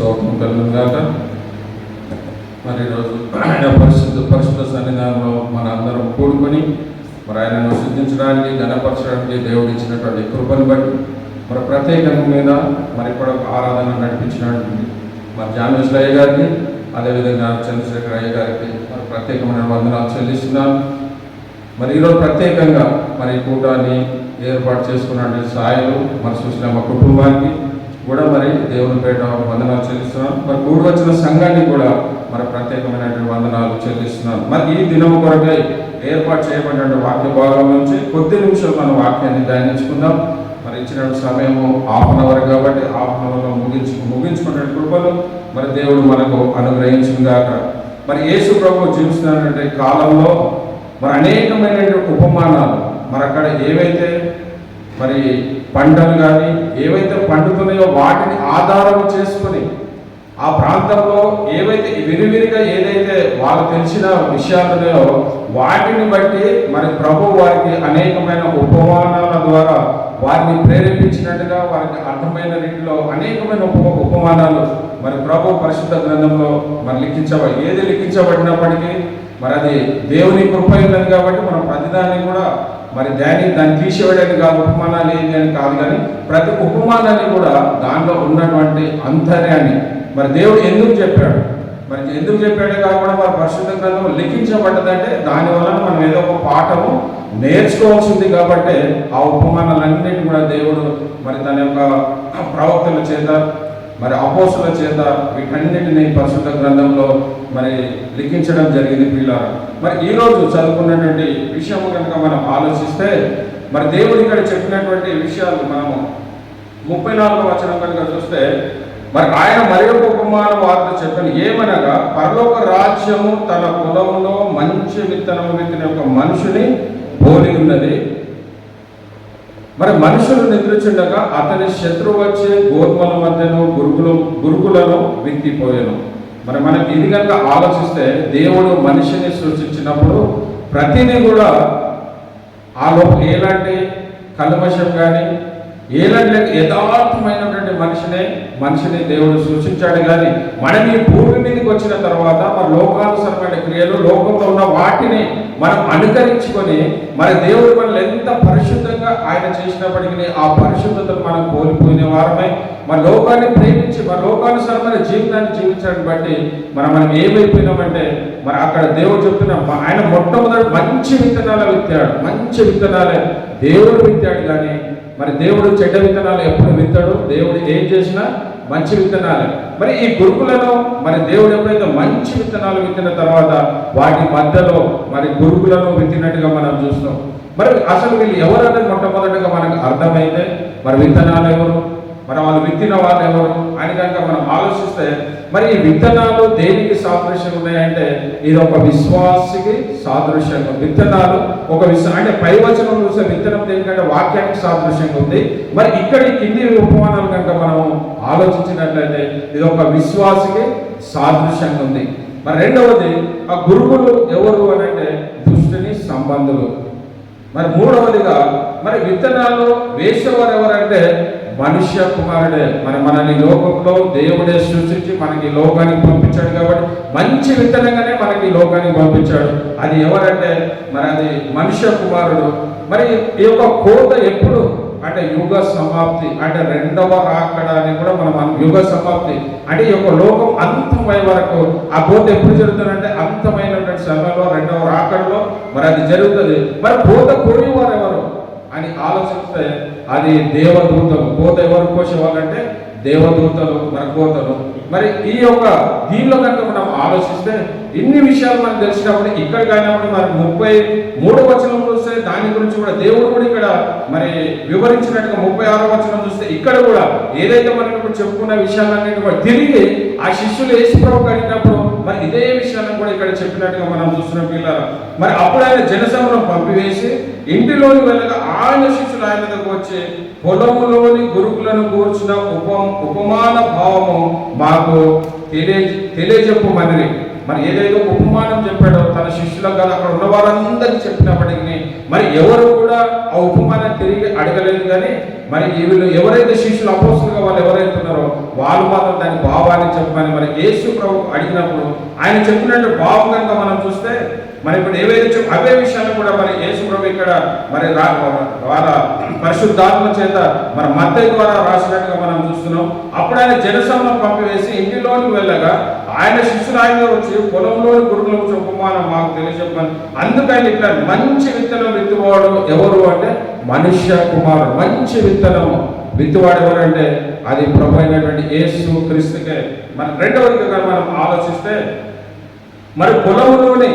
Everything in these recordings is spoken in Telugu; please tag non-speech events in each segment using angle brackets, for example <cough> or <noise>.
స్తోత్రం కలుగుగాక మరి ఈరోజు <clears throat> ఆయన పరిశుద్ధ పరిశుద్ధ సన్నిధానంలో మన అందరం కూడుకొని మరి ఆయనను సిద్ధించడానికి ఘనపరచడానికి దేవుడు ఇచ్చినటువంటి కృపను బట్టి మరి ప్రత్యేకంగా మీద మరి కూడా ఒక ఆరాధన నడిపించినటువంటి మరి జాన్వేశ్వరయ్య గారికి అదేవిధంగా చంద్రశేఖర్ అయ్య గారికి మరి ప్రత్యేకమైన వందనాలు చెల్లిస్తున్నాను. మరి ఈరోజు ప్రత్యేకంగా మరి కూటాన్ని ఏర్పాటు చేసుకున్నటువంటి సాయలు మరి చూసిన మా కుటుంబానికి కూడా మరి దేవుని పేట వందనాలు చెల్లిస్తున్నాం. మరి మూడు వచ్చిన సంఘానికి కూడా మరి ప్రత్యేకమైనటువంటి వందనాలు చెల్లిస్తున్నాం. మరి ఈ దినం కొరకై ఏర్పాటు చేయబడిన వాక్య భాగం నుంచి కొద్ది నిమిషాలు మన వాక్యాన్ని ధ్యానించుకుందాం. మరి ఇచ్చిన సమయము హాఫ్ అన్ అవర్ కాబట్టి హాఫ్ అన్ అవర్లో ముగించు ముగించుకునే కృపలు మరి దేవుడు మనకు అనుగ్రహించుగాక మరి యేసు ప్రభు జీవిస్తున్నటువంటి కాలంలో మరి అనేకమైనటువంటి ఉపమానాలు మరి అక్కడ ఏవైతే మరి పంటలు కానీ ఏవైతే పండుతున్నాయో వాటిని ఆధారం చేసుకొని ఆ ప్రాంతంలో ఏవైతే విరివిరిగా ఏదైతే వాళ్ళు తెలిసిన విషయాలు ఉన్నాయో వాటిని బట్టి మరి ప్రభు వారికి అనేకమైన ఉపమానాల ద్వారా వారిని ప్రేరేపించినట్టుగా వారికి అర్థమైన రీతిలో అనేకమైన ఉప ఉపమానాలు మరి ప్రభు పరిశుద్ధ గ్రంథంలో మరి లిఖించబ ఏది లిఖించబడినప్పటికీ మరి అది దేవుని కృప కాబట్టి మనం ప్రతిదాన్ని కూడా మరి దాన్ని దాన్ని తీసివేయడానికి కాదు ఉపమానాలు ఏంటి అని కాదు కానీ ప్రతి ఉపమానాన్ని కూడా దానిలో ఉన్నటువంటి అంతర్యాన్ని మరి దేవుడు ఎందుకు చెప్పాడు? మరి ఎందుకు చెప్పాడే కాకుండా మరి పరిశుద్ధ గ్రంథం లిఖించబడ్డదంటే దానివల్ల మనం ఏదో ఒక పాఠము నేర్చుకోవాల్సింది కాబట్టి ఆ ఉపమానాలన్నింటినీ కూడా దేవుడు మరి తన యొక్క ప్రవక్తల చేత మరి అపోసుల చేత వీటన్నిటిని పరిశుద్ధ గ్రంథంలో మరి లిఖించడం జరిగింది పిల్లలు మరి ఈరోజు చదువుకున్నటువంటి విషయం కనుక మనం ఆలోచిస్తే మరి దేవుడు ఇక్కడ చెప్పినటువంటి విషయాలు మనము ముప్పై నాలుగో వచనం కనుక చూస్తే మరి ఆయన మరి ఒక ఉపమాన వార్త చెప్పిన. ఏమనగా పరలోక రాజ్యము తన పొలంలో మంచి విత్తనము విత్తిన ఒక మనుషుని పోలి ఉన్నది. మరి మనుషులు నిద్రచుండగా అతని శత్రువు వచ్చే గోధుమల మధ్యను గురుకులు గురుకులను విత్తిపోయాను. మరి మనం ఇది కనుక ఆలోచిస్తే దేవుడు మనిషిని సృష్టించినప్పుడు ప్రతిదీ కూడా ఆ లోపల ఎలాంటి కల్మషం కానీ ఎలాంటి యథార్థమైనటువంటి మనిషినే మనిషిని దేవుడు సృష్టించాడు కానీ మనం ఈ భూమి మీదకి వచ్చిన తర్వాత మన లోకానుసరమైన క్రియలు లోకంలో ఉన్న వాటిని మనం అనుకరించుకొని మన దేవుడు మనల్ని ఎంత పరిశుద్ధంగా ఆయన చేసినప్పటికీ ఆ పరిశుద్ధతను మనం కోల్పోయిన వారమై. మన లోకాన్ని ప్రేమించి మన లోకానుసరమైన జీవితాన్ని జీవించడం బట్టి మనం మనం ఏమైపోయినామంటే మరి అక్కడ దేవుడు చెప్పిన ఆయన మొట్టమొదటి మంచి విత్తనాలు విత్తాడు మంచి విత్తనాలే దేవుడు విత్తాడు కానీ మరి దేవుడు చెడ్డ విత్తనాలు ఎప్పుడు విత్తాడు? దేవుడు ఏం చేసినా మంచి విత్తనాలు. మరి ఈ గురుకులను మరి దేవుడు ఎప్పుడైతే మంచి విత్తనాలు విత్తిన తర్వాత వాటి మధ్యలో మరి గురుకులను విత్తినట్టుగా మనం చూస్తాం మరి అసలు వీళ్ళు ఎవరన్నది మొట్టమొదటిగా మనకు అర్థమైతే మరి విత్తనాలు ఎవరు? మరి వాళ్ళు విత్తిన వాళ్ళు ఎవరు అని కనుక మనం ఆలోచిస్తే మరి ఈ విత్తనాలు దేనికి సాదృశ్యం ఉన్నాయంటే ఇది ఒక విశ్వాసికి సాదృశ్యంగా విత్తనాలు ఒక విశ్వ అంటే పై చూసే విత్తనం దేనికంటే వాక్యానికి సాదృశ్యంగా ఉంది. మరి ఇక్కడ ఈ కింది ఉపమానాలు కనుక మనం ఆలోచించినట్లయితే ఇది ఒక విశ్వాసికి సాదృశ్యంగా ఉంది. మరి రెండవది ఆ గురువులు ఎవరు అని అంటే దుష్టుని సంబంధులు. మరి మూడవదిగా మరి విత్తనాలు వేసేవారు ఎవరంటే మనుష్య కుమారుడే. మరి మనల్ని లోకంలో దేవుడే సృష్టించి మనకి లోకానికి పంపించాడు కాబట్టి మంచి విత్తనంగానే మనకి లోకానికి పంపించాడు. అది ఎవరంటే? మరి అది మనుష్య కుమారుడు. మరి ఈ యొక్క కోత ఎప్పుడు? అంటే యుగ సమాప్తి అంటే రెండవ రాకడ అని కూడా మనం యుగ సమాప్తి. అంటే ఈ యొక్క లోకం అంతమై వరకు ఆ కోత ఎప్పుడు జరుగుతుందంటే అంతమైనటువంటి సమయంలో రెండవ రాకడలో మరి అది జరుగుతుంది. మరి కోత కోరేవారు ఎవరు? అని ఆలోచిస్తే అది దేవదూతలు. కోత ఎవరు కోసేవాళ్ళంటే దేవదూతలు మన కోతలు మరి ఈ యొక్క దీనిలో కనుక మనం ఆలోచిస్తే ఇన్ని విషయాలు మనకు తెలిసినప్పుడు ఇక్కడ కానివ్వండి మరి ముప్పై మూడో వచనం చూస్తే దాని గురించి కూడా దేవుడు కూడా ఇక్కడ మరి వివరించినట్టుగా ముప్పై ఆరో వచనం చూస్తే ఇక్కడ కూడా ఏదైతే మనం ఇప్పుడు చెప్పుకున్న విషయాలన్నీ కూడా తిరిగి ఆ శిష్యులు యేసుప్రభు అడిగినప్పుడు మరి ఇదే విషయాన్ని కూడా ఇక్కడ చెప్పినట్టుగా మనం చూస్తున్నాం పిల్లలు. మరి అప్పుడు ఆయన జనసమరం పంపివేసి ఇంటిలోని వెళ్ళగా ఆయన శిష్యులు ఆయన దగ్గరకు వచ్చి పొలములోని గురుకులను కూర్చున్న ఉప ఉపమాన భావము మాకు తెలియ తెలియజెప్పమని మరి ఏదైతే ఉపమానం చెప్పాడో తన శిష్యులకు కాదు అక్కడ ఉన్న వారందరికీ చెప్పినప్పటికీ మరి ఎవరు కూడా ఆ ఉపమానం తిరిగి అడగలేదు కానీ మరి వీళ్ళు ఎవరైతే శిష్యులు అపోస్తులుగా వాళ్ళు ఎవరైతే ఉన్నారో వాళ్ళు మాత్రం దాని భావాన్ని చెప్పమని మరి యేసు ప్రభు అడిగినప్పుడు ఆయన చెప్పినట్టు భావం కనుక మనం చూస్తే మరి ఇప్పుడు ఏవైతే అవే విషయాలు కూడా మరి యేసు ప్రభు ఇక్కడ మరి వాళ్ళ పరిశుద్ధాత్మ చేత మన మత్తయి ద్వారా రాసినట్టుగా మనం చూస్తున్నాం. అప్పుడు ఆయన జనసంలో పంపివేసి ఇంటిలోకి వెళ్ళగా ఆయన శిష్యులు ఆయన వచ్చి పొలంలోని గురుకులకు చెప్పమానం మాకు తెలియజెప్పని అందుకని ఇక్కడ మంచి విత్తనం విత్తువాడు ఎవరు అంటే మనుష్య కుమారుడు. మంచి విత్తనము విత్తువాడు ఎవరంటే అది ప్రభు అయినటువంటి యేసు క్రీస్తుకే. మన రెండవదిగా మనం ఆలోచిస్తే మరి పొలంలోని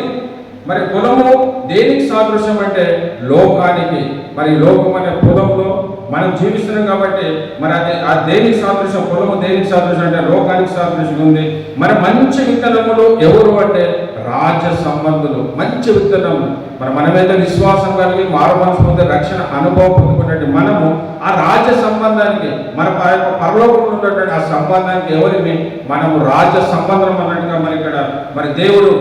మరి పొలము దేనికి సాదృశ్యం అంటే లోకానికి. మరి లోకం అనే కులంలో మనం జీవిస్తున్నాం కాబట్టి మరి అది ఆ దేనికి సాదృశ్యం పొలము దేనికి సాదృశ్యం అంటే లోకానికి సాదృశ్యం ఉంది. మరి మంచి విత్తనములు ఎవరు అంటే రాజ సంబంధులు. మంచి విత్తనం. మరి మనమేదో విశ్వాసం కలిగి మారు మనసు పొందే రక్షణ అనుభవం పొందుకున్నట్టు మనము ఆ రాజ్య సంబంధానికి మన యొక్క పరలోకంలో ఉన్నటువంటి ఆ సంబంధానికి ఎవరిని? మనము రాజ్య సంబంధం అన్నట్టుగా మరి ఇక్కడ మరి దేవుడు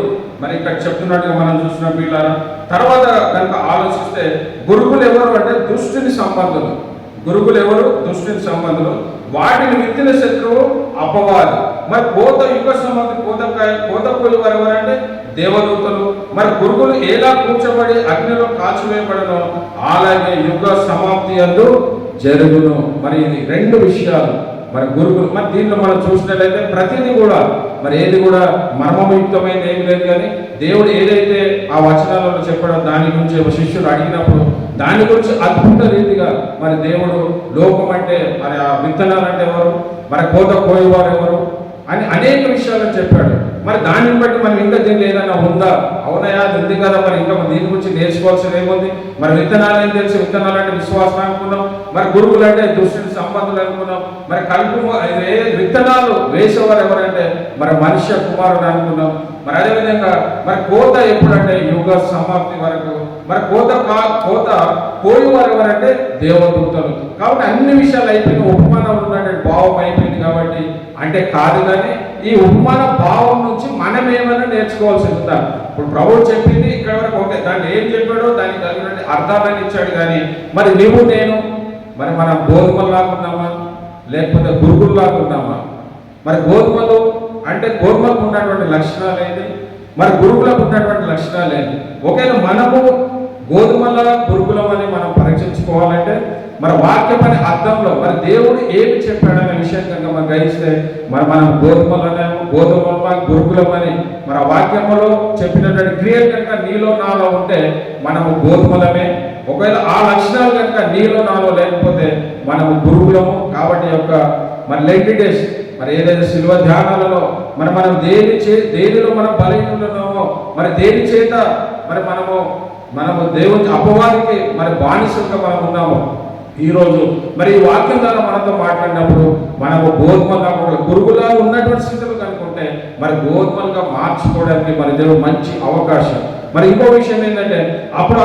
మరి ఇక్కడ చెప్తున్నట్టుగా మనం చూసిన పిల్లల తర్వాత కనుక ఆలోచిస్తే గురువులు ఎవరు అంటే దుష్టుని సంబంధులు. గురువులు ఎవరు దుష్టుని సంబంధులు. వాటిని విత్తిన శత్రువు అపవాది. మరి కోత యుగ సంబంధం కోత కోత వారు ఎవరంటే దేవదూతలు. మరి గురువులు ఎలా కూర్చోబడి అగ్నిలో కాల్చివేయబడను అలాగే యుగ సమాప్తి అందు జరుగును. మరి ఇది రెండు విషయాలు. మరి గురువులు మరి దీంట్లో మనం చూసినట్లయితే ప్రతిదీ కూడా మరి ఏది కూడా మర్మయుక్తమైనది ఏమి లేదు కానీ దేవుడు ఏదైతే ఆ వచనాలలో చెప్పడం దాని గురించి ఒక శిష్యుడు అడిగినప్పుడు దాని గురించి అద్భుత రీతిగా మరి దేవుడు లోకం అంటే మరి ఆ విత్తనాలు అంటే ఎవరు? మరి కోత కోయవారు ఎవరు? అని అనేక విషయాలు చెప్పాడు. మరి దానిని బట్టి మనం ఇంకా దీనిలో ఏదైనా ఉందా? అవునయా అది ఉంది కదా మరి. ఇంకా దీని గురించి నేర్చుకోవాల్సింది ఏముంది? మరి విత్తనాలు ఏం తెలిసి? విత్తనాలు అంటే విశ్వాసం అనుకున్నాం. మరి గురువులు అంటే దుష్టుని సంబంధులు అనుకున్నాం. మరి కలుపు విత్తనాలు వేసేవారు ఎవరంటే మరి మనుష్య కుమారుడు అనుకున్నాం. మరి అదేవిధంగా మరి కోత ఎప్పుడంటే యుగ సమాప్తి వరకు. మరి కోత కా కోత కోయేవారు ఎవరంటే దేవదూతలు. కాబట్టి అన్ని విషయాలు అయిపోయిన ఉపమానం ఉన్నటువంటి భావం అయిపోయింది కాబట్టి అంటే కాదు కానీ ఈ ఉపమాన భావం నుంచి మనం ఏమైనా నేర్చుకోవాల్సి ఉందా? ఇప్పుడు ప్రభువు చెప్పింది ఇక్కడ వరకు ఓకే దాన్ని ఏం చెప్పాడో దానికి తగినటువంటి అర్థాన్ని ఇచ్చాడు కానీ మరి నువ్వు నేను మరి మనం గోధుమలాగా ఉన్నామా లేకపోతే గురుగుల్లాగా ఉన్నామా మరి గోధుమలు అంటే గోధుమలకు ఉన్నటువంటి లక్షణాలు ఏంటి? మరి గురుగులకు ఉన్నటువంటి లక్షణాలు ఏంటి? ఒకవేళ మనము గోధుమల గురుగులం అని మనం పరీక్షించుకోవాలంటే మరి వాక్యం అనే అర్థంలో మరి దేవుడు ఏమి చెప్పాడనే విషయం కనుక మనం గ్రహిస్తే మరి మనం గోధుమలనేమో గోధుమ గురుకులమని మన మరి ఆ వాక్యంలో చెప్పినటువంటి క్రియలు కనుక నీలో నాలో ఉంటే మనము గోధుమలమే ఒకవేళ ఆ లక్షణాలు కనుక నీలో నాలో లేకపోతే మనము గురుకులము. కాబట్టి యొక్క మన లెంటి డేస్ మరి ఏదైతే శిల్వ ధ్యానాలలో మరి మనం దేని చే దేనిలో మనం బలహీనులున్నామో మరి దేని చేత మరి మనము మనము దేవుని అపవాదికి మరి బానిసంగా మనం ఉన్నాము ఈరోజు మరి ఈ వాక్యం ద్వారా మనతో మాట్లాడినప్పుడు మనకు గోధుమగా ఒక గురుగులా ఉన్నటువంటి స్థితులు కనుకుంటే మరి గోధుమలుగా మార్చుకోవడానికి మరి దేవుడు మంచి అవకాశం. మరి ఇంకో విషయం ఏంటంటే అప్పుడు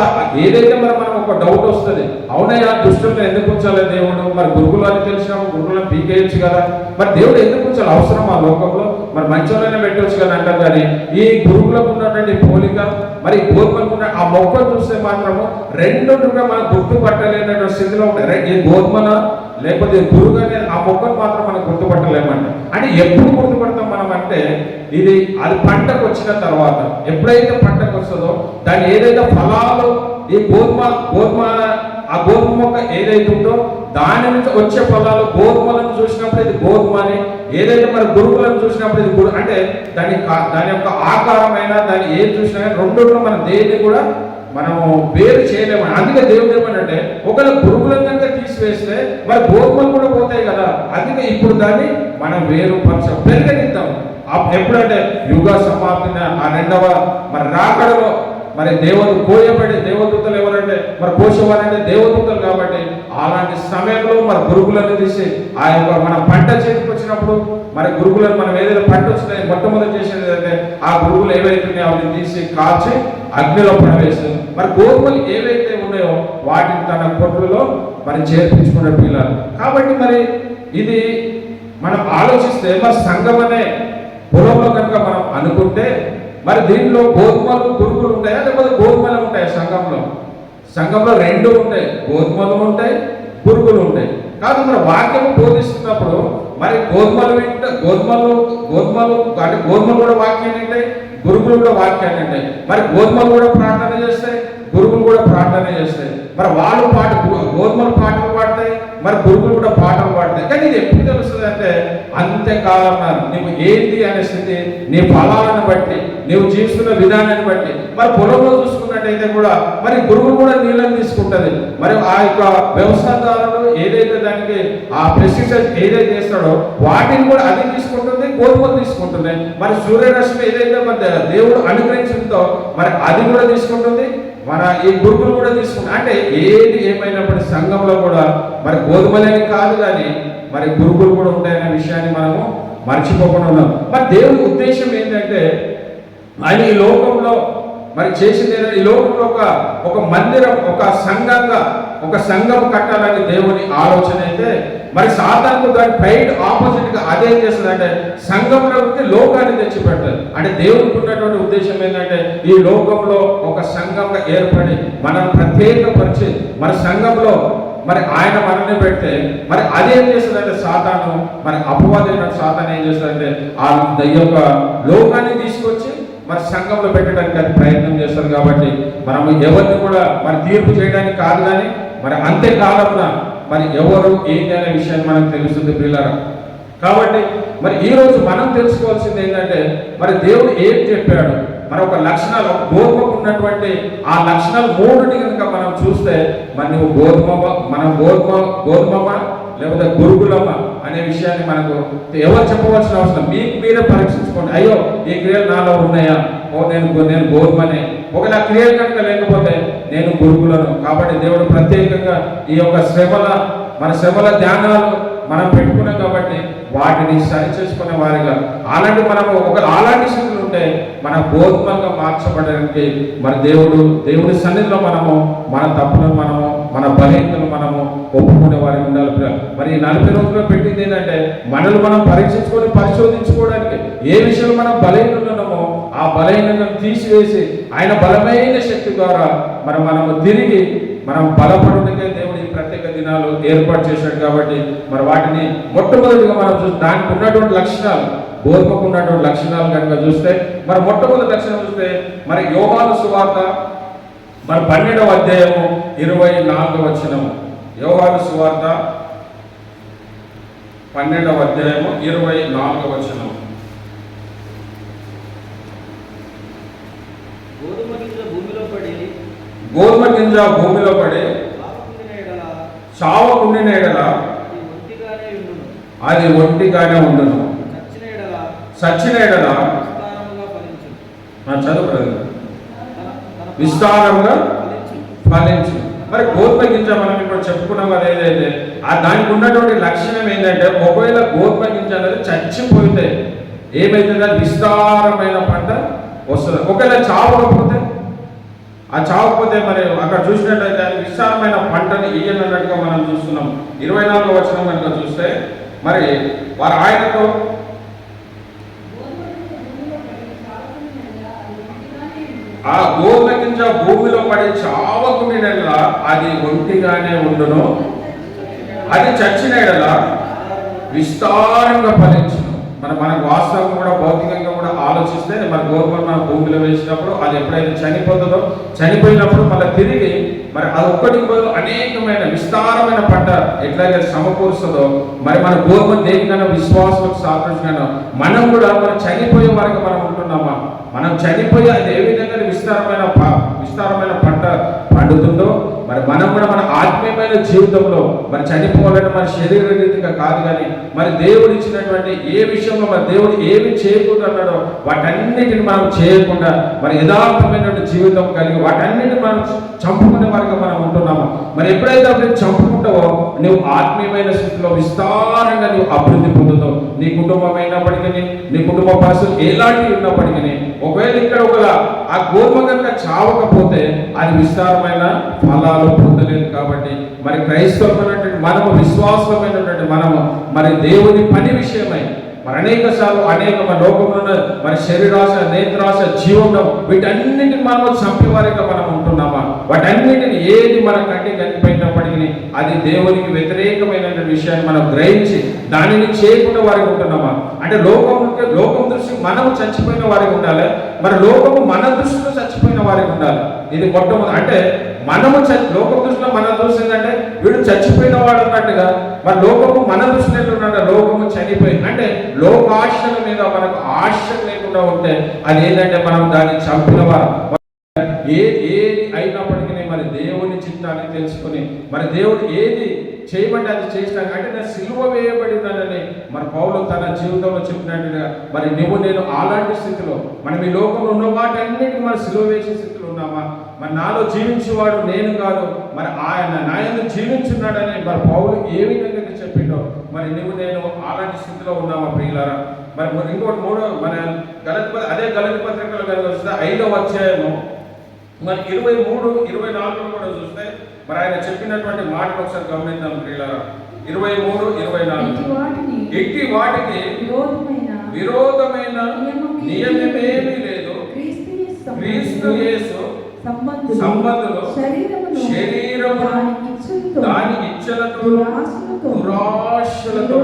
ఏదైతే మరి మనం ఒక డౌట్ వస్తుంది అవునయ్యా దుష్టులను ఎందుకు ఉంచాలి దేవుడు? మరి గురుగులు అని తెలిసినప్పుడు గురుగులను పీకేయచ్చు కదా. మరి దేవుడు ఎందుకు ఉంచాలి? అవసరం ఆ లోకంలో? మరి మంచోళ్ళనే పెట్టవచ్చు కదా అంటారు కానీ ఈ గురుగులకు ఉన్నటువంటి పోలిక మరి గోధుమలకు ఉన్న ఆ మొక్కలు చూస్తే మాత్రము రెండు మనం గుర్తుపట్టలేనటువంటి స్థితిలో ఉంటాయి ఈ గోధుమల లేకపోతే గురువు అనేది ఆ మొక్కను మాత్రం మనం గుర్తుపట్టలేమంట. అంటే ఎప్పుడు గుర్తుపడతాం మనం అంటే ఇది అది పంటకు వచ్చిన తర్వాత ఎప్పుడైతే పంటకు వస్తుందో దాని ఏదైతే ఫలాలు ఈ గోధుమ గోధుమ ఆ గోధుమ మొక్క ఏదైతే ఉందో దాని నుంచి వచ్చే ఫలాలు గోధుమలను చూసినప్పుడు ఇది గోధుమ అని ఏదైతే మరి గురువులను చూసినప్పుడు ఇది గురు అంటే దాని కా- దాని యొక్క ఆకారమైన దాన్ని ఏది చూసినా కానీ మన మనం దేన్ని కూడా మనము వేరు చేయలేము. అందుకే దేవుడు ఏమనంటే ఒకవేళ గురువులను కనుక తీసివేస్తే మరి గోధుమలు కూడా పోతాయి కదా. అందుకే ఇప్పుడు దాన్ని మనం వేరు పరచ పెరగనిద్దాం. ఎప్పుడంటే యుగ సమాప్తిన ఆ రెండవ మరి రాకడలో మరి దేవత కోయబడి దేవదూతలు ఎవరంటే మరి కోసేవారంటే దేవదూతలు కాబట్టి అలాంటి సమయంలో మరి గురుకులను తీసి ఆ యొక్క మన పంట చేతికి వచ్చినప్పుడు మరి గురుకులను మనం ఏదైనా పంట వచ్చినాయి మొట్టమొదటి చేసేది ఏంటంటే ఆ గురువులు ఏవైతే ఉన్నాయో అవి తీసి కాల్చి అగ్నిలో పడవేస్తుంది మరి గోధుమలు ఏవైతే ఉన్నాయో వాటిని తన కొట్లలో మరి చేర్పించుకున్న పిల్లలు. కాబట్టి మరి ఇది మనం ఆలోచిస్తే మరి సంఘం అనే పొలంలో కనుక మనం అనుకుంటే మరి దీనిలో గోధుమలు కురుకులు ఉంటాయా? లేకపోతే గోధుమలు ఉంటాయి సంఘంలో? సంఘంలో రెండు ఉంటాయి. గోధుమలు ఉంటాయి పురుగులు ఉంటాయి. కాదు మరి వాక్యము బోధిస్తున్నప్పుడు మరి గోధుమలు వింట గోధుమలు గోధుమలు అంటే గోధుమలు కూడా వాక్యాన్ని ఉంటాయి గురుగులు కూడా వాక్యాన్ని ఉంటాయి మరి గోధుమలు కూడా ప్రార్థన చేస్తాయి గురుగులు కూడా ప్రార్థన చేస్తాయి. మరి వాళ్ళు పాట గోధుమలు పాట మరి పురుగులు కూడా పాఠం పాడతాయి కానీ ఇది ఎప్పుడు తెలుస్తుంది అంటే అంత్యకాలం నీవు ఏంటి అనే స్థితి నీ ఫలాలను బట్టి నువ్వు జీవిస్తున్న విధానాన్ని బట్టి. మరి పొలంలో చూసుకున్నట్టయితే కూడా మరి గురువు కూడా నీళ్ళని తీసుకుంటుంది. మరి ఆ యొక్క వ్యవసాయదారుడు ఏదైతే దానికి ఆ ప్రెసిడెంట్ ఏదైతే చేస్తాడో వాటిని కూడా అది తీసుకుంటుంది గోధుమలు తీసుకుంటుంది. మరి సూర్యరశ్మి ఏదైతే మరి దేవుడు అనుగ్రహించిందో మరి అది కూడా తీసుకుంటుంది. మన ఈ గురువులు కూడా తీసుకుంటాం అంటే ఏది ఏమైనప్పటి సంఘంలో కూడా మరి గోధుమలేని కాదు కానీ మరి గురువులు కూడా ఉంటాయనే విషయాన్ని మనము మర్చిపోకుండా ఉన్నాం. మరి దేవుని ఉద్దేశం ఏంటంటే ఆయన ఈ లోకంలో మరి చేసింది ఈ లోకంలో ఒక ఒక మందిరం ఒక సంఘంగా ఒక సంఘం కట్టాలని దేవుని ఆలోచన అయితే మరి సాధారణ దాని పైడ్ ఆపోజిట్గా అదేం చేస్తుంది అంటే సంఘంలో లోకాన్ని తెచ్చిపెట్టదు అంటే దేవునికి ఉన్నటువంటి ఉద్దేశం ఏంటంటే ఈ లోకంలో ఒక సంఘంగా ఏర్పడి మనం ప్రత్యేకపరిచి మన సంఘంలో మరి ఆయన మనల్ని పెడితే మరి అదేం చేస్తుందంటే సాతాను మరి అపవాదైన సాతాను ఏం చేస్తుందంటే ఆ యొక్క లోకాన్ని తీసుకొచ్చి మరి సంఘంలో పెట్టడానికి అది ప్రయత్నం చేస్తారు కాబట్టి మనం ఎవరిని కూడా మరి తీర్పు చేయడానికి కాదు కానీ మరి అంత్యకాలంలో మరి ఎవరు ఏంటి అనే విషయాన్ని మనకు తెలుస్తుంది పిల్లరా కాబట్టి మరి ఈ రోజు మనం తెలుసుకోవాల్సింది ఏంటంటే మరి దేవుడు ఏం చెప్పాడు? మరి ఒక లక్షణాలు ఒక గోధుమకు ఉన్నటువంటి ఆ లక్షణాలు మూడుని కనుక మనం చూస్తే మరి నువ్వు గోధుమ మనం గోధుమ గోధుమమ్మ లేకపోతే గురుగులమ్మ అనే విషయాన్ని మనకు ఎవరు చెప్పవలసిన అవసరం? మీకు మీరే పరీక్షించుకోండి. అయ్యో ఈ క్రియలు నాలో ఉన్నాయా? ఓ నేను నేను గోధుమనే ఒకవేళ క్లియర్ క్రియలు లేకపోతే నేను గురుకులను. కాబట్టి దేవుడు ప్రత్యేకంగా ఈ యొక్క శ్రమల మన శ్రమల ధ్యానాలు మనం పెట్టుకున్నాం కాబట్టి వాటిని సరి చేసుకునే వారిగా. అలాంటి మనము ఒక అలాంటి స్థితులు ఉంటే మన గోధుమగా మార్చబడడానికి మన దేవుడు దేవుడి సన్నిధిలో మనము మన తప్పులను మనము మన బలహీనతలు మనము ఒప్పుకునే వారికి ఉండాలి మరి నలభై రోజుల్లో పెట్టింది ఏంటంటే మనల్ని మనం పరీక్షించుకొని పరిశోధించుకోవడానికి ఏ విషయంలో మనం బలహీనన్నామో ఆ బలహీనతను తీసివేసి ఆయన బలమైన శక్తి ద్వారా మనం మనము తిరిగి మనం బలపడుటకే దేవుడు ఈ ప్రత్యేక దినాలు ఏర్పాటు చేశాడు కాబట్టి మరి వాటిని మొట్టమొదటిగా మనం చూసి దానికి ఉన్నటువంటి లక్షణాలు గోధుమకు ఉన్నటువంటి లక్షణాలు కనుక చూస్తే మరి మొట్టమొదటి లక్షణం చూస్తే మరి యోగాను సువార్త మరి పన్నెండవ అధ్యాయము ఇరవై నాలుగవ వచనము. యోగాను సువార్త పన్నెండవ అధ్యాయము ఇరవై నాలుగవ వచనం గోధుమ గింజ భూమిలో పడి ఆకుకుండిన ఎడల అది ఒంటిగానే ఉండును. సచ్చిన ఎడల చదువు విస్తారంగా ఫలించును మరి గోధుమ గింజ మనం ఇప్పుడు చెప్పుకున్నాం అది ఏదైతే ఆ దానికి ఉన్నటువంటి లక్షణం ఏంటంటే ఒకవేళ గోధుమ గింజ అనేది చచ్చిపోతే ఏమైతుంది? అది విస్తారమైన పంట వస్తుంది. ఒకవేళ చావకపోతే ఆ చావకపోతే మరి అక్కడ చూసినట్టయితే అది విస్తారమైన పంటని ఇయ్యనట్టుగా మనం చూస్తున్నాం. ఇరవై నాలుగో వచనం కనుక చూస్తే మరి వారు ఆయనతో ఆ గోధుమ గింజ భూమిలో పడి చావకుండినలా అది ఒంటిగానే ఉండును. అది చచ్చిన ఎడల విస్తారంగా ఫలించును. మన మనకు వాస్తవం కూడా భౌతికంగా కూడా ఆలోచిస్తే మన గోధుమ మన భూమిలో వేసినప్పుడు అది ఎప్పుడైతే చనిపోతుందో చనిపోయినప్పుడు మళ్ళీ తిరిగి మరి అది ఒక్కటి బదులు అనేకమైన విస్తారమైన పంట ఎట్లాగైతే సమకూరుస్తుందో మరి మన గోధుమ దేనికైనా విశ్వాసం సాదృశ్యంగా మనం కూడా మనం చనిపోయే వరకు మనం ఉంటున్నామా? మనం చనిపోయి అది ఏ విధంగా విస్తారమైన విస్తారమైన పంట పండుతుందో మరి మనం కూడా మన ఆత్మీయమైన జీవితంలో మరి చనిపోవాలంటే మన శరీర రీతిగా కాదు కానీ మరి దేవుడు ఇచ్చినటువంటి ఏ విషయంలో మరి దేవుడు ఏమి చేయకూడదు అన్నాడో వాటన్నిటిని మనం చేయకుండా మరి యథార్థమైనటువంటి జీవితం కలిగి వాటన్నిటిని మనం చంపుకునే వారికి మనం ఉంటున్నాము మరి ఎప్పుడైతే అప్పుడు చంపుకుంటావో నువ్వు ఆత్మీయమైన స్థితిలో విస్తారంగా నువ్వు అభివృద్ధి పొందుతావు. నీ కుటుంబం అయినప్పటికీ నీ కుటుంబ పరిస్థితులు ఎలాంటివి ఉన్నప్పటికీ ఒకవేళ ఇక్కడ ఒక ఆ గోధుమ కనుక చావకపోతే అది విస్తారమైన ఫలాలు పొందలేదు కాబట్టి మరి క్రైస్తవమైనటువంటి మనము విశ్వాసమైనటువంటి మనము మరి దేవుని పని విషయమై మరి అనేక సార్లు అనేక మన లోకంలో ఉన్న మరి శరీరాశ నేత్రాశ జీవనం వీటన్నిటిని మనము చంపేవారిగా మనం ఉంటున్నాం. వాటన్నిటిని ఏది మన కంటి కనిపెట్టినప్పటికీ అది దేవునికి వ్యతిరేకమైన విషయాన్ని మనం గ్రహించి దానిని చేయకుండా వారికి ఉంటున్నామా? అంటే లోకం లోకం దృష్టి మనం చచ్చిపోయిన వారికి ఉండాలి? మరి లోకము మన దృష్టిలో చచ్చిపోయిన వారికి ఉండాలి? ఇది మొట్టమొదటి. అంటే మనము లోకం దృష్టిలో మన దృష్టి ఏంటంటే వీడు చచ్చిపోయిన వాడు అన్నట్టుగా. మరి లోకము మన దృష్టిలో ఉన్నాడు లోకము చనిపోయి అంటే లోకాశల మీద మనకు ఆశ లేకుండా ఉంటే అది ఏంటంటే మనం దాన్ని చంపిన వారు ఏ ఏ దేవుని తెలుసుకుని మరి దేవుడు ఏది చేయబడి అది చేసినాక అంటే నేను సిలువ వేయబడినానని మరి పౌలు తన జీవితంలో చెప్పినట్టుగా మరి నువ్వు నేను అలాంటి స్థితిలో మనం ఈ లోకంలో ఉన్న వాటన్నిటిని మరి సిలువ వేసే స్థితిలో ఉన్నామా? మరి నాలో జీవించేవాడు నేను కాదు మరి ఆయన నాయన జీవించున్నాడని మరి పౌలు ఏ విధంగా చెప్పిండో మరి నువ్వు నేను అలాంటి స్థితిలో ఉన్నామా ప్రియులారా? మరి మరి ఇంకోటి మూడో మన గలతి అదే గలతి పత్రికలు కనుక వస్తే ఐదవ అధ్యాయము మరి ఇరవై మూడు ఇరవై నాలుగు కూడా చూస్తే మరి ఆయన చెప్పినటువంటి మాటలు ఒకసారి గమనిద్దాం ప్రియులారా. ఇరవై మూడు ఇరవై నాలుగు. ఎట్టి వాటికి విరోధమైన నియమమేమీ లేదు. క్రీస్తు యేసు సంబంధులు శరీరము దాని ఇచ్చలతో దురాశలతో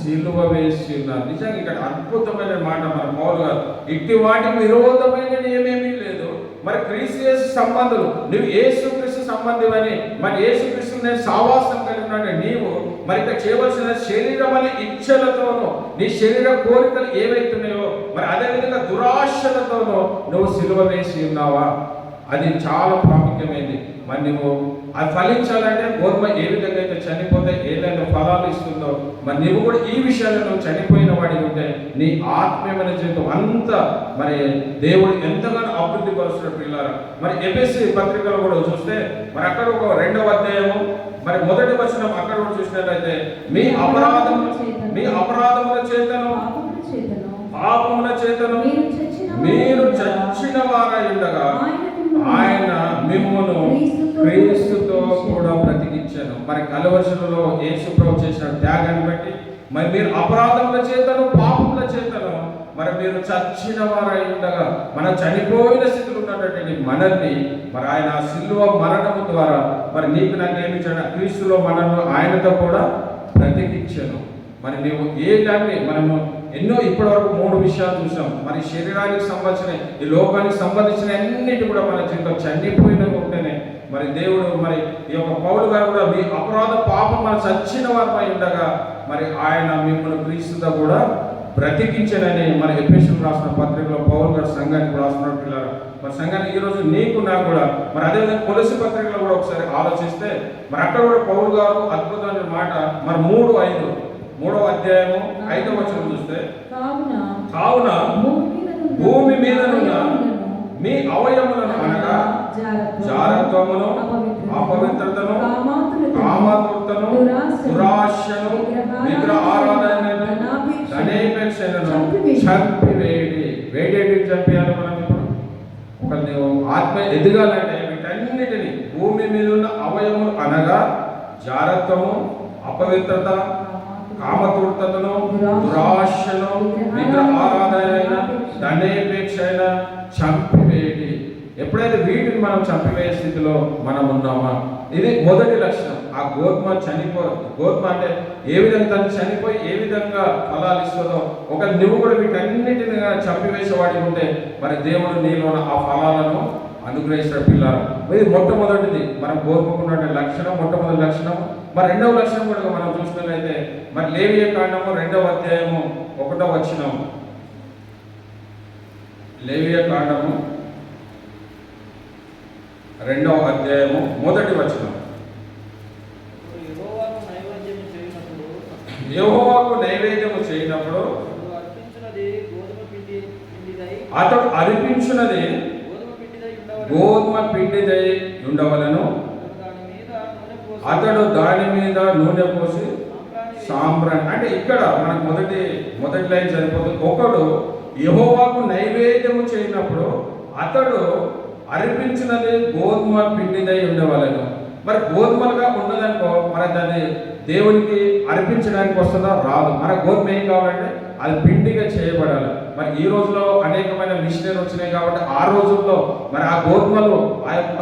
సిలువ వేసి ఉన్నారు. నిజంగా ఇక్కడ అద్భుతమైన మాట మన పౌలు గారు. ఇట్టి వాటికి విరోధమైన ఏమేమీ లేదు. మరి క్రీస్తు యేసు సంబంధులు నువ్వు యేసు క్రీస్తు సంబంధివని మరి యేసు క్రీస్తు నేను సావాసం కలిగి నీవు మరి ఇక్కడ చేయవలసిన శరీరం అనే ఇచ్చలతోనూ నీ శరీర కోరికలు ఏవైతున్నాయో మరి అదేవిధంగా దురాశలతోనూ నువ్వు సిలువ వేసి ఉన్నావా? అది చాలా ప్రాముఖ్యమైనది మరి నువ్వు అది ఫలించాలంటే గోధుమ ఏ విధంగా అయితే చనిపోతే ఏదైనా ఫలాలు ఇస్తుందో మరి నువ్వు కూడా ఈ విషయాల్లో చనిపోయిన వాడికి ఉంటే నీ ఆత్మీయమైన జీవితం అంతా మరి దేవుడు ఎంతగానో అభివృద్ధి పరుస్తున్న పిల్లలు మరి ఎపిఎస్సి పత్రికలో కూడా చూస్తే మరి అక్కడ ఒక రెండవ అధ్యాయము మరి మొదటి వచనం అక్కడ కూడా చూసినట్లయితే మీ అపరాధం మీ అపరాధముల చేతను. పాపముల చేతను మరి కలవరుసలలో యేసుప్రభు చేసిన త్యాగాన్ని బట్టి మరి మీరు అపరాధముల చేతను పాపముల చేతను మరి మీరు చచ్చిన వారై ఉండగా మన చనిపోయిన స్థితిలో ఉన్నటువంటి మనల్ని మరి ఆయన ఆ మరణము ద్వారా మరి నీకు నాకు ఏమిచ్చాడు? క్రీస్తులో మనల్ని ఆయనతో కూడా బ్రతికించాను. మరి నీవు ఏ దాన్ని మనము ఎన్నో ఇప్పటివరకు మూడు విషయాలు చూసాం. మరి శరీరానికి సంబంధించిన ఈ లోకానికి సంబంధించిన అన్నిటి కూడా మన జీవితం చనిపోయిన ఉంటేనే మరి దేవుడు మరి ఈ యొక్క పౌలు గారు కూడా మీ అపరాధ పాపం మన చచ్చిన వారమై ఉండగా మరి ఆయన మిమ్మల్ని క్రీస్తుతో కూడా బ్రతికించనని మన ఎపిసోడ్ రాసిన పత్రికలో పౌలు గారు సంఘానికి రాస్తున్న పిల్లలు. మరి సంఘానికి ఈరోజు నీకు నాకు కూడా మరి అదేవిధంగా తులసి పత్రికలో కూడా ఒకసారి ఆలోచిస్తే మరి అక్కడ కూడా పౌలు గారు అద్భుతమైన మాట మరి మూడు ఐదు మూడవ అధ్యాయము ఐదవ వచనం చూస్తే కావున భూమి మీద మీదనున్న మీ అవయములను అనగా జారత్వమును అపవిత్రతను, కామతృప్తను దురాశను, విగ్రహ ఆరాధనను ధనాపేక్షను. చంపివేడి. వేడేటి చంపేయాలి మనం ఇప్పుడు? ఒక ఆత్మ ఎదగాలంటే వీటన్నిటిని భూమి మీద ఉన్న అవయములు అనగా జారత్వము అపవిత్రత కామతృప్తతను దురాశను విగ్రహ ఆరాధన దండేపేక్ష అయిన చంపివేడి ఎప్పుడైతే వీటిని మనం చంపివేయ స్థితిలో మనం ఉన్నామా ఇది మొదటి లక్షణం. ఆ గోధుమ చనిపో గోధుమ అంటే ఏ విధంగా తను చనిపోయి ఏ విధంగా ఫలాలు ఇస్తుందో ఒక నువ్వు కూడా వీటన్నిటిని చంపివేసేవాడి ఉంటే మరి దేవుడు నీలో ఆ ఫలాలను అనుగ్రహిస్తాడు పిల్లలు. ఇది మొట్టమొదటిది. మనం కోరుకున్నటువంటి లక్షణం మొట్టమొదటి లక్షణం. మరి రెండవ లక్షణం కూడా మనం చూసినట్లయితే మరి లేవియ కాండము రెండవ అధ్యాయము ఒకటో వచ్చినాము లేవియ కాండము రెండవ అధ్యాయము మొదటి వచనం. యెహోవాకు నైవేద్యము చేయనప్పుడు నువ్వు అర్పించినది గోధుమ పిండి పిండిదై అతడు అర్పించినది గోధుమ పిండిదై ఉండవలెను. అతడు దాని మీద నూనె పోసి సాంబ్రాణి అంటే ఇక్కడ మనకు మొదటి మొదటి లైన్ సరిపోతుంది. ఒకడు యెహోవాకు నైవేద్యము చేయనప్పుడు అతడు అర్పించినది గోధుమ పిండిదై ఉండేవాళ్ళను మరి గోధుమలుగా ఉన్నదనుకో మరి దాన్ని దేవునికి అర్పించడానికి వస్తుందా? రాదు. మన గోధుమ ఏం కావాలంటే అది పిండిగా చేయబడాలి. మరి ఈ రోజులో అనేకమైన మిషనరీ వచ్చినాయి కాబట్టి ఆ రోజుల్లో మరి ఆ గోధుమలు ఆ యొక్క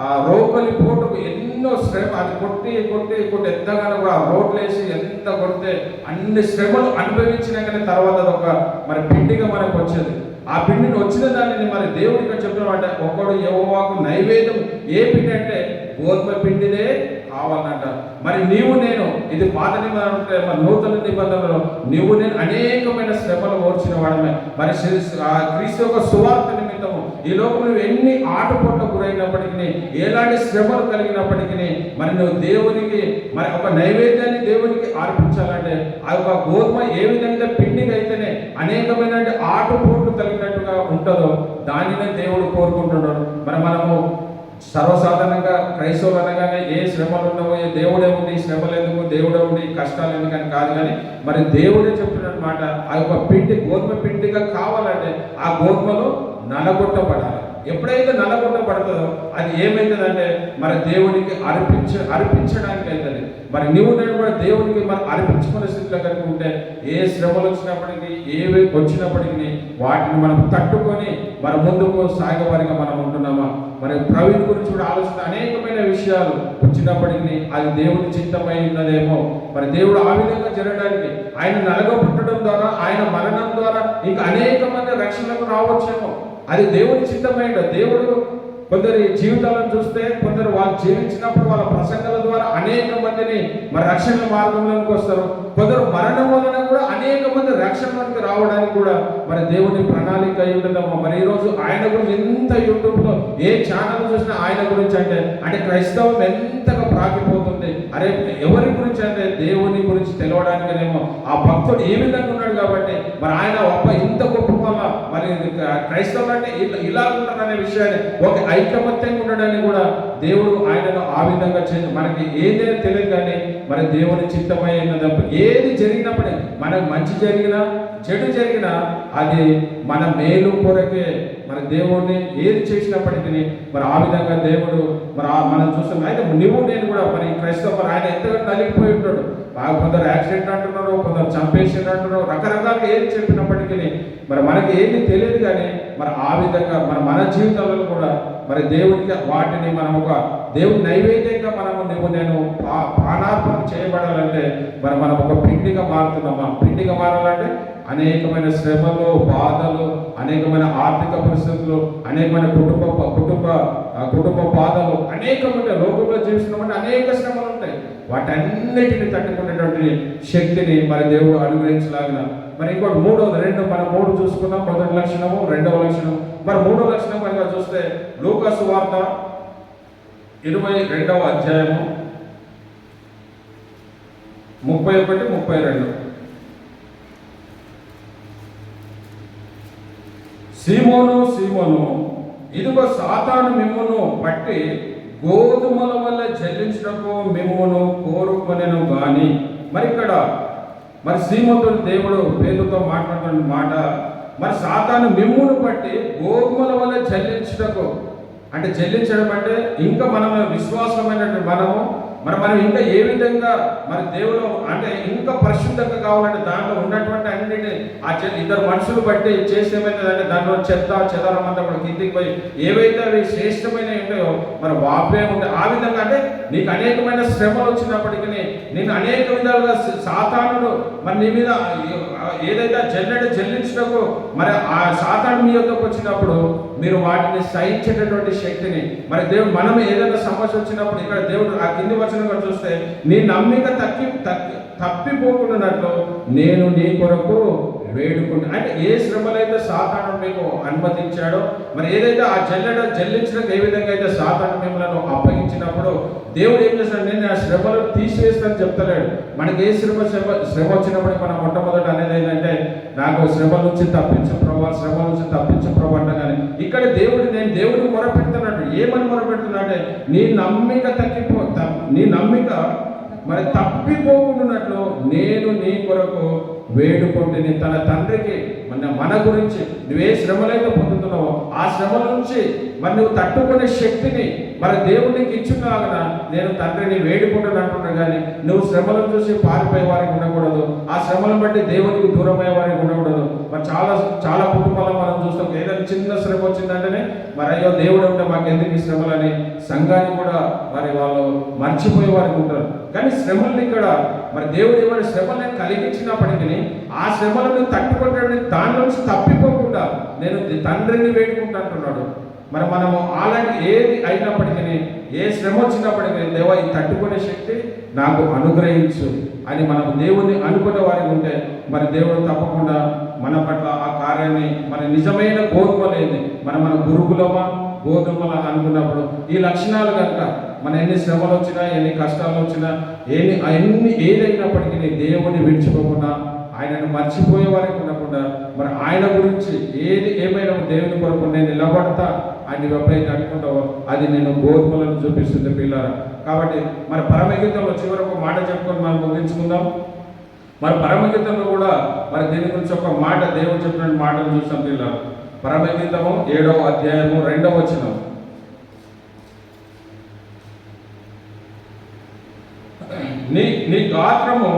ఆ రోకలి పోటుకు ఎన్నో శ్రమ అది కొట్టి కొట్టి కొట్టి ఎంతగానో కూడా ఆ రోడ్లు వేసి ఎంత కొడితే అన్ని శ్రమలు అనుభవించినాకనే తర్వాత అది ఒక మరి పిండిగా మనకు వచ్చేది. ఆ పిండిని వచ్చిన దానిని మరి దేవుడిగా అంటే ఒకడు యెహోవాకు నైవేద్యం ఏ పిండి అంటే గోధుమ పిండిదే కావాలంట. మరి నీవు నేను ఇది పాత నిబంధన అంటే మరి నూతన నిబంధనలో. నీవు నేను అనేకమైన శ్రమలు ఓర్చిన వాడమే. మరి శ్రీ- ఆ క్రీస్తు యొక్క సువార్త ఈ లోపల నువ్వు ఎన్ని ఆటపోట గురైనప్పటికీ ఎలాంటి శ్రమలు కలిగినప్పటికీ మరి నువ్వు దేవునికి మరి ఒక నైవేద్యాన్ని దేవునికి అర్పించాలంటే ఆ యొక్క గోధుమ ఏ విధంగా పిండిగా అయితేనే అనేకమైన ఆటపోట్లు కలిగినట్టుగా ఉంటుందో దానినే దేవుడు కోరుకుంటున్నాడు. మరి మనము సర్వసాధారణంగా క్రైస్తవులు అనగానే ఏ శ్రమలు ఉన్నావో ఏ దేవుడే ఉంది శ్రమలు ఎందుకు దేవుడే ఉంది కష్టాలు ఎందుకని కాదు కానీ మరి దేవుడే చెప్తున్నమాట ఆ యొక్క పిండి గోధుమ పిండిగా కావాలంటే ఆ గోధుమలు నలగొట్టబడాలి. ఎప్పుడైతే నలగొట్టబడుతుందో అది ఏమైందంటే మరి దేవునికి అర్పించ అర్పించడానికి అవుతుంది మరి నీవు నేను కూడా దేవునికి మరి అర్పించుకునే స్థితిలో కనుక ఉంటే ఏ శ్రమలు వచ్చినప్పటికీ ఏవి వచ్చినప్పటికీ వాటిని మనం తట్టుకొని మన ముందుకు సాగవారిగా మనం ఉంటున్నామా? మరి ప్రవీణ్ గురించి కూడా ఆలోచన అనేకమైన విషయాలు వచ్చినప్పటికీ అది దేవుడి చిత్తమై ఉన్నదేమో. మరి దేవుడు ఆ విధంగా జరగడానికి ఆయన నలగొట్టడం ద్వారా ఆయన మరణం ద్వారా ఇంకా అనేక మంది రక్షణకు రావచ్చేమో. అది దేవుని చిత్తమైన దేవుడు కొందరి జీవితాలను చూస్తే కొందరు వాళ్ళు జీవించినప్పుడు వాళ్ళ ప్రసంగాల ద్వారా అనేక మందిని మరి రక్షణ మార్గంలోకి వస్తారు. కొందరు మరణం వలన కూడా అనేక మంది రక్షణలోకి రావడానికి కూడా మరి దేవుని ప్రణాళిక అయి ఉంటుందమ్మా మరి ఈరోజు ఆయన గురించి ఎంత యూట్యూబ్లో ఏ ఛానల్ చూసినా ఆయన గురించి అంటే అంటే క్రైస్తవం ఎంతగా ప్రాకిపోతుంది అరే ఎవరి గురించి అంటే దేవుని గురించి తెలవడానికినేమో ఆ భక్తుడు ఏ విధంగా ఉన్నాడు కాబట్టి మరి ఆయన ఒక్క ఇంత గొప్ప మరి క్రైస్తవులు అంటే ఇలా ఇలా ఉంటారనే విషయాన్ని ఒక ఐకమత్యంగా ఉండడానికి కూడా దేవుడు ఆయనను ఆ విధంగా చేసి మనకి ఏదైనా తెలియదు కానీ మరి దేవుని చిత్తమై ఏది జరిగినప్పుడే మనకు మంచి జరిగినా చెడు జరిగినా అది మన మేలు కొరకే మన దేవుడిని ఏది చేసినప్పటికీ మరి ఆ విధంగా దేవుడు మరి మనం చూస్తున్నాం అయితే నువ్వు నేను కూడా మరి క్రైస్తవ మరి ఆయన ఎంతగా నలిగిపోయి ఉంటాడు. నాకు కొందరు యాక్సిడెంట్ అంటున్నారు కొందరు చంపేసారు అంటున్నారు రకరకాలు ఏది చెప్పినప్పటికీ మరి మనకి ఏది తెలియదు కానీ మరి ఆ విధంగా మన మన జీవితాలలో కూడా మరి దేవుడికి వాటిని మనం ఒక దేవుని నైవేద్యంగా మనము నువ్వు నేను ప్రాణార్పణ చేయబడాలంటే మరి మనం ఒక పిండిగా మారుతున్నామా పిండిగా మారాలంటే అనేకమైన శ్రమలు బాధలు అనేకమైన ఆర్థిక పరిస్థితులు అనేకమైన కుటుంబ కుటుంబ ఆ, కుటుంబ బాధలు అనేకమైన లోకంలో జీవిస్తున్నామంటే అనేక శ్రమలు వాటన్నిటిని తట్టుకునేటువంటి శక్తిని మరి దేవుడు అనుగ్రహించలాగిన. మరి ఇంకోటి మూడవది రెండు మనం మూడు చూసుకున్నాం. మొదటి లక్షణము రెండవ లక్షణం మరి మూడవ లక్షణం కనుక చూస్తే లూకాసు వార్త ఇరవై రెండవ అధ్యాయము ముప్పై ఒకటి ముప్పై రెండు. సీమోను సీమోను ఇదిగో సాతాను మిమ్మును పట్టి గోధుమల వల్ల చెల్లించటకు మిమ్మును కోరుకొనెను గాని. మరి ఇక్కడ మరి శ్రీమంతుడు దేవుడు పేరుతో మాట్లాడుతున్న మాట మరి సాతాను మిమ్మును బట్టి గోధుమల వల్ల చెల్లించటకు అంటే చెల్లించడం అంటే ఇంకా మనం విశ్వాసమైనటువంటి మనము మరి మనం ఇంకా ఏ విధంగా మరి దేవుడు అంటే ఇంకా పరిశుద్ధంగా కావాలంటే దాంట్లో ఉన్నటువంటి అన్నిటిని ఆ చె- ఇద్దరు మనుషులు బట్టి చేసి అంటే దాంట్లో చెత్త చెదరం అంతా కూడా కిందికి పోయి ఏవైతే అవి శ్రేష్టమైన ఉంటాయో మరి వాపే ఉంటాయి ఆ విధంగా అంటే నీకు అనేకమైన శ్రమలు వచ్చినప్పటికీ నేను అనేక విధాలుగా సాతానుడు మరి నీ మీద ఏదైతే జల్లెడ జల్లించినప్పుడు మరి ఆ సాతాను మీ యొక్కకు వచ్చినప్పుడు మీరు వాటిని సహించేటటువంటి శక్తిని మరి దేవుడు మనం ఏదైనా సమస్య వచ్చినప్పుడు ఇక్కడ దేవుడు ఆ కింది వచనంగా చూస్తే నీ నమ్మిక తక్కి తక్కి తప్పిపోకుండానట్లు నేను నీ కొరకు వేడుకుని అంటే ఏ శ్రమలైతే సాతాను మీకు అనుమతించాడో మరి ఏదైతే ఆ జల్లెడ చెల్లించడానికి ఏ విధంగా అయితే సాతాను మిమ్మల్ని అప్పగించినప్పుడు దేవుడు ఏం చేస్తాడు? నేను ఆ శ్రమలు తీసివేస్తానని చెప్తలేడు. మనకి ఏ శ్రమ శ్రమ శ్రమ వచ్చినప్పుడు మనం మొట్టమొదట అనేది ఏంటంటే నాకు శ్రమ నుంచి తప్పించు ప్రభా శ్రమ నుంచి తప్పించు ప్రభా కానీ ఇక్కడ దేవుడు నేను దేవుడిని మొరపెడుతున్నాడు. ఏమని మొరపెడుతున్నా నీ నమ్మిక తగ్గిపో నీ నమ్మిక మరి తప్పిపోకుండా నేను నీ కొరకు వేడుకుంటుని తన తండ్రికి మన మన గురించి నువ్వే శ్రమలైతే పొందుతున్నావో ఆ శ్రమల నుంచి మరి నువ్వు తట్టుకునే శక్తిని మరి దేవునికి ఇచ్చున్నాగన నేను తండ్రిని వేడుకుంటాను అంటున్నా కానీ నువ్వు శ్రమలను చూసి పారిపోయే వారికి ఉండకూడదు. ఆ శ్రమలను బట్టి దేవునికి దూరమయ్యే వారికి ఉండకూడదు. మరి చాలా చాలా కుటుంబాలను మనం చూస్తాం. ఏదైనా చిన్న శ్రమ వచ్చిందంటేనే మరి అయ్యో దేవుడు ఉంటే మాకు ఎందుకు ఈ శ్రమలని? సంఘాన్ని కూడా మరి వాళ్ళు మర్చిపోయే వారికి ఉంటారు. కానీ శ్రమల్ని ఇక్కడ మరి దేవుడు ఏమైనా శ్రమల్ని కలిగించినప్పటికీ ఆ శ్రమలను తట్టుకుంటాడని దాని నుంచి తప్పిపోకుండా నేను తండ్రిని వేడుకుంటా మరి మనము అలాంటి ఏది అయినప్పటికీ ఏ శ్రమ వచ్చినప్పటికీ దేవా ఈ తట్టుకునే శక్తి నాకు అనుగ్రహించు అని మనం దేవుణ్ణి అనుకునే వారికి ఉంటే మరి దేవుడు తప్పకుండా మన పట్ల ఆ కార్యాన్ని మన నిజమైన గోధుమలు మన మన గురుకులమా గోధుమల అనుకున్నప్పుడు ఈ లక్షణాలు కనుక మన ఎన్ని శ్రమలు వచ్చినా ఎన్ని కష్టాలు వచ్చినా ఎన్ని అన్ని ఏదైనప్పటికీ దేవుని విడిచిపోకుండా ఆయనను మర్చిపోయే వారికి ఉండకుండా మరి ఆయన గురించి ఏది ఏమైనా దేవుని కొరకు నేను నిలబడతా ఆయన ఎప్పుడైతే అనుకుంటావో అది నేను గోధుమలను చూపిస్తుంది పిల్లరా. కాబట్టి మరి పరమగీతంలో చివరి ఒక మాట చెప్పుకొని మనం ముగించుకుందాం. మరి పరమగీతంలో కూడా మరి దీని గురించి ఒక మాట దేవుడు చెప్పిన మాటలు చూసాం పిల్లలు పరమగీతము ఏడవ అధ్యాయము రెండవ వచనం. నీ నీ గాత్రము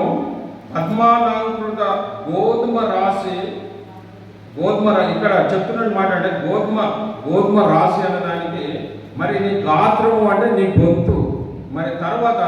పద్మాలంకృత గోధుమ రాశి గోధుమ ఇక్కడ చెప్తున్న మాట అంటే గోధుమ గోధుమ రాశి అనడానికి మరి నీ గాత్రము అంటే నీ గొంతు. మరి తర్వాత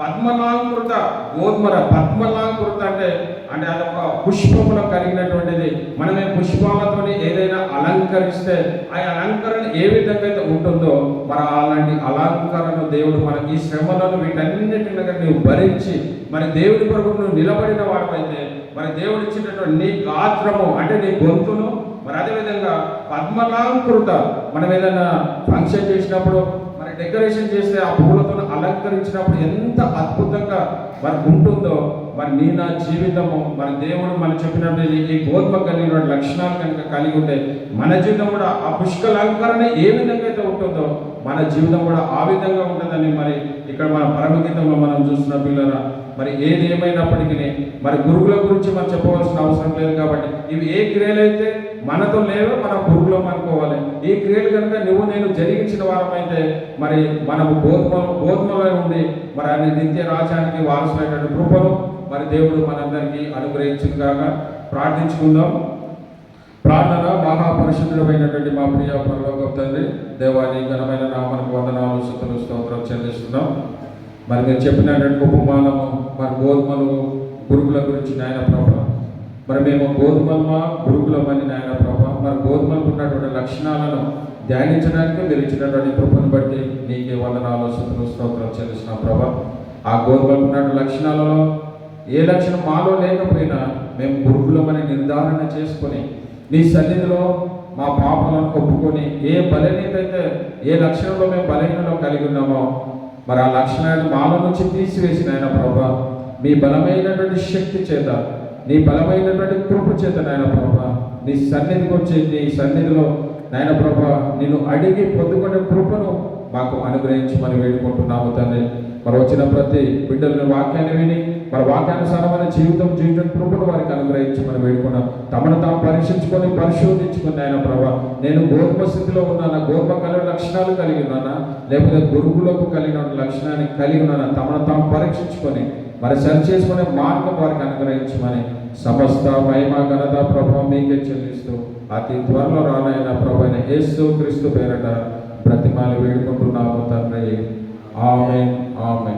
పద్మలాంకృత గోధుమర పద్మలాంకృత అంటే అంటే అదొక పుష్పములో కలిగినటువంటిది. మనమే పుష్పాలతో ఏదైనా అలంకరిస్తే ఆ అలంకరణ ఏ విధంగా అయితే ఉంటుందో మరి అలాంటి అలంకరణ దేవుడు మనకి ఈ శ్రమలను వీటన్నిటిని నువ్వు భరించి మరి దేవుడి కొరకు నువ్వు నిలబడిన వాడమైతే మరి దేవుడు ఇచ్చినటువంటి నీ గాత్రము అంటే నీ గొంతును మరి అదేవిధంగా పద్మలాంకృత మనం ఏదైనా ఫంక్షన్ చేసినప్పుడు మరి డెకరేషన్ చేస్తే ఆ పూలతో అలంకరించినప్పుడు ఎంత అద్భుతంగా మరి ఉంటుందో మరి నీ నా జీవితము మన దేవుడు మనం చెప్పినట్టు ఈ గోధుమ కలిగిన లక్షణాలు కనుక కలిగి ఉంటే మన జీవితం కూడా ఆ పుష్కలంకరణ ఏ విధంగా అయితే ఉంటుందో మన జీవితం కూడా ఆ విధంగా ఉంటుందని మరి ఇక్కడ మన పరమగీతంలో మనం చూస్తున్న పిల్లల మరి ఏది ఏమైనప్పటికీ మరి గురువుల గురించి మనం చెప్పవలసిన అవసరం లేదు కాబట్టి ఇవి ఏ క్రియలైతే మనతో లేవో మనం గురువులం అనుకోవాలి. ఈ క్రియలు కనుక నువ్వు నేను జరిగించిన వారమైతే మరి మనము గోధుమ గోధుమలో ఉండి మరి అన్ని నిత్య రాజ్యానికి వారసులైనటువంటి కృపను మరి దేవుడు మనందరికీ అనుగ్రహించింది కాక ప్రార్థించుకుందాం. ప్రార్థన మహాపరిశుద్ధుడమైనటువంటి మా ప్రియ పరలోక తండ్రి దేవాని ఘనమైన నామనకు వందనాలు సుతులు స్తోత్రం చెల్లిస్తున్నాం. మరి మీరు చెప్పినటువంటి ఉపమానము మరి గోధుమలు గురుకుల గురించి నాయన ప్రభా. మరి మేము గోధుమలమా గురుకులమని నాయన ప్రభా. మరి గోధుమలకు ఉన్నటువంటి లక్షణాలను ధ్యానించడానికి మీరు ఇచ్చినటువంటి కృపను బట్టి నీకే వందనాలు ఆలోచన స్తోత్రం చెల్లిస్తున్నాం ప్రభా. ఆ గోధుమలకు ఉన్నటువంటి లక్షణాలలో ఏ లక్షణం మాలో లేకపోయినా మేము గురుకులమని నిర్ధారణ చేసుకొని నీ సన్నిధిలో మా పాపలను ఒప్పుకొని ఏ బలహీనత అయితే ఏ లక్షణంలో మేము బలహీనలో కలిగి ఉన్నామో మరి ఆ లక్షణాన్ని మాలో నుంచి తీసివేసిన ఆయన ప్రభా. మీ బలమైనటువంటి శక్తి చేత నీ బలమైనటువంటి కృప చేత నాయన ప్రభా. నీ సన్నిధికి వచ్చి నీ సన్నిధిలో నాయన ప్రభా నిన్ను అడిగి పొందుకునే కృపను మాకు అనుగ్రహించి మనం వేడుకుంటున్నాము తండ్రి. మరి వచ్చిన ప్రతి బిడ్డలను వాక్యాన్ని విని మరి వాక్యానుసారమైన జీవితం జీవితం కృపను వారికి అనుగ్రహించి మనం వేడుకున్నాం. తమను తాము పరీక్షించుకొని పరిశోధించుకుని ఆయన ప్రభా. నేను గోర్భ స్థితిలో ఉన్నానా? గోర్భ కళ లక్షణాలు కలిగి ఉన్నానా? లేకపోతే గురువులకు కలిగిన లక్షణాన్ని కలిగి ఉన్న తమను తాము పరీక్షించుకొని మరి సరి చేసుకునే మార్గం వారికి అనుగ్రహించమని సమస్త మహిమ ఘనత ప్రభావం మీకే చెల్లిస్తూ అతి త్వరలో రానైన ప్రభు అయిన యేసు క్రీస్తు పేరట ప్రతిమాలు వేడుకుంటున్నాము తండ్రి. ఆమె ఆమె